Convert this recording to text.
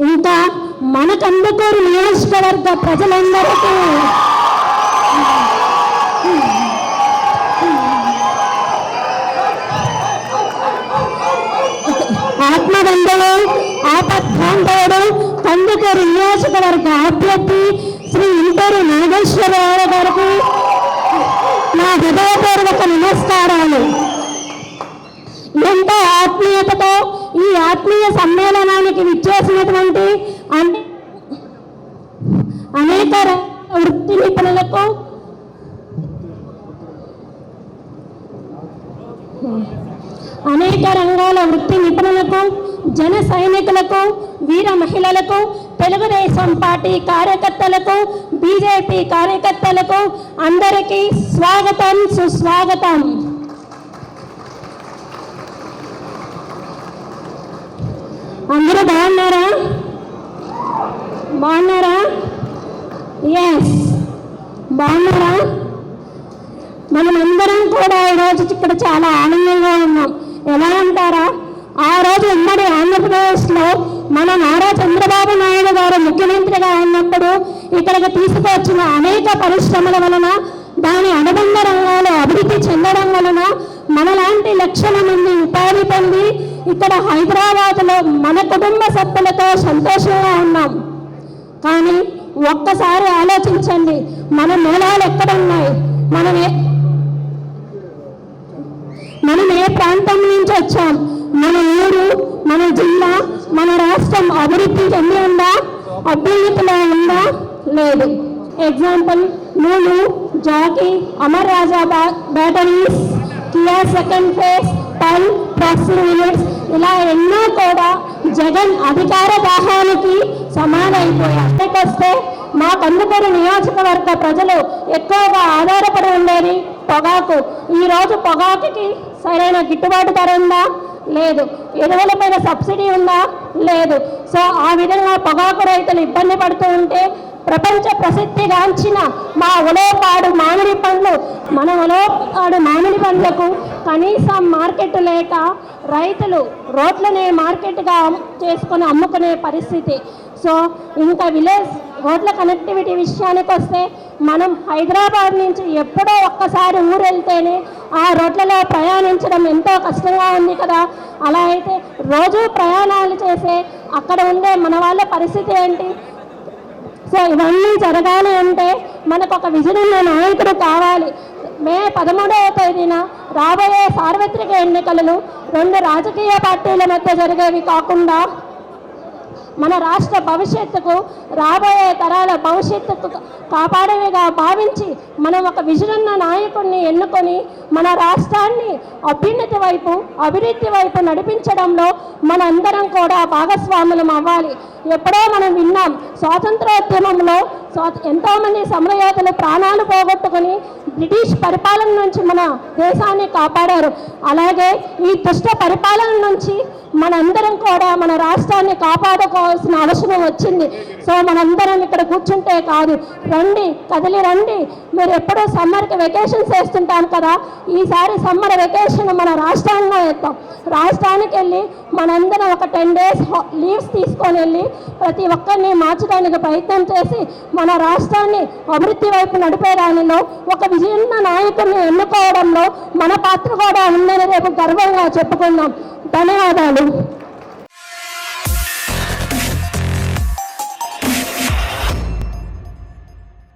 ఇంకా మన కందుకూరు నియోజకవర్గ ప్రజలందరికీ. ఆత్మబంధువు ఆపద్బాంధవుడు కందుకూరు నియోజకవర్గ అభ్యర్థి శ్రీ ఇంటూరు నాగేశ్వరరావు గారికి నా హృదయపూర్వక నమస్కారాలు. ఎంతో ఆత్మీయతతో ఈ ఆత్మీయ సమ్మేళనానికి విచ్చేసినటువంటి అన్- అనేక ర- వృత్తి నిపుణులకు అనేక రంగాల వృత్తి నిపుణులకు జన సైనికులకు వీర మహిళలకు తెలుగుదేశం పార్టీ కార్యకర్తలకు బీజేపీ కార్యకర్తలకు అందరికీ స్వాగతం సుస్వాగతం. అందరూ బాగున్నారా? బాగున్నారా? ఎస్ బాగున్నారా? మనమందరం కూడా ఈరోజు ఇక్కడ చాలా ఆనందంగా ఉన్నాం. ఎలా అంటారా ఆ రోజు ఉమ్మడి ఆంధ్రప్రదేశ్లో మన నారా చంద్రబాబు నాయుడు గారు ముఖ్యమంత్రిగా ఉన్నప్పుడు ఇక్కడికి తీసుకొచ్చిన అనేక పరిశ్రమల వలన దాని అనుబంధ రంగాలు అభివృద్ధి చెందడం వలన మనలాంటి లక్షల మంది ఉపాధి పొంది ఇక్కడ హైదరాబాద్లో మన కుటుంబ సభ్యులతో సంతోషంగా ఉన్నాం. కానీ ఒక్కసారి ఆలోచించండి మన మూలాలు ఎక్కడున్నాయి? మనం ప్రాంతం నుంచి వచ్చాం. మన ఊరు మన జిల్లా మన రాష్ట్రం అభివృద్ధి చెంది ఉందా? అభ్యున్నతిలో ఉందా? లేదు. ఎగ్జాంపుల్ నూలు Jockey Amar Raja batteries Kia second phase pulp processing units ఇలా ఎన్నో కూడా జగన్ అధికార దాహానికి సమానైపోయాయి వస్తే మా కందుకూరు నియోజకవర్గ ప్రజలు ఎక్కువగా ఆధారపడి ఉండేది పొగాకు. ఈరోజు పొగాకుకి సరైన గిట్టుబాటు ధర ఉందా? లేదు. ఎరువులపైన సబ్సిడీ ఉందా? లేదు. సో ఆ విధంగా పొగాకు రైతులు ఇబ్బంది పడుతూ ఉంటే ప్రపంచ ప్రసిద్ధిగాంచిన మా ఉలోపాడు మామిడి పండ్లు మన ఉలోపాడు మామిడి పండ్లకు కనీసం మార్కెట్ లేక రైతులు రోడ్లనే మార్కెట్గా చేసుకుని చేసుకొని అమ్ముకునే పరిస్థితి. సో ఇంకా విలేజ్ రోడ్ల కనెక్టివిటీ విషయానికి వస్తే మనం హైదరాబాద్ నుంచి ఎప్పుడో ఒక్కసారి ఊరు వెళ్తేనే ఆ రోడ్లలో ప్రయాణించడం ఎంతో కష్టంగా ఉంది కదా. అలా అయితే రోజు ప్రయాణాలు చేసే అక్కడ ఉండే మన వాళ్ళ పరిస్థితి ఏంటి? సో ఇవన్నీ జరగాలి అంటే మనకు ఒక విజన్ ఉన్న నాయకుడు కావాలి. మే పదమూడవ తేదీన రాబోయే సార్వత్రిక ఎన్నికలను రెండు రాజకీయ పార్టీల మధ్య జరిగేవి కాకుండా మన రాష్ట్ర భవిష్యత్తుకు రాబోయే తరాల భవిష్యత్తుకు కాపాడేవిగా భావించి మనం ఒక విజనున్న నాయకుడిని ఎన్నుకొని మన రాష్ట్రాన్ని అభ్యున్నతి వైపు అభివృద్ధి వైపు నడిపించడంలో మనందరం కూడా భాగస్వాములం అవ్వాలి. ఎప్పుడో మనం విన్నాం స్వాతంత్రోద్యమంలో స్వా ఎంతోమంది సమరయోధులు ప్రాణాలు పోగొట్టుకొని బ్రిటిష్ పరిపాలన నుంచి మన దేశాన్ని కాపాడారు. అలాగే ఈ దుష్ట పరిపాలన నుంచి మనందరం కూడా మన రాష్ట్రాన్ని కాపాడుకోవాల్సిన అవసరం వచ్చింది. సో మనందరం ఇక్కడ కూర్చుంటే కాదు. రండి కదిలి రండి. మీరు ఎప్పుడూ సమ్మర్కి వెకేషన్స్ వేస్తుంటాం కదా ఈసారి సమ్మర్ వెకేషన్ మన రాష్ట్రంలో వేస్తాం రాష్ట్రానికి వెళ్ళి మనందరం ఒక టెన్ డేస్ లీవ్స్ తీసుకొని వెళ్ళి ప్రతి ఒక్కరిని మార్చడానికి ప్రయత్నం చేసి మన రాష్ట్రాన్ని అభివృద్ధి వైపు నడిపే దానిలో ఒక విజయన్న నాయకుడిని ఎన్నుకోవడంలో మన పాత్ర కూడా ఉందని రేపు గర్వంగా చెప్పుకుందాం. ధన్యవాదాలు. Pablo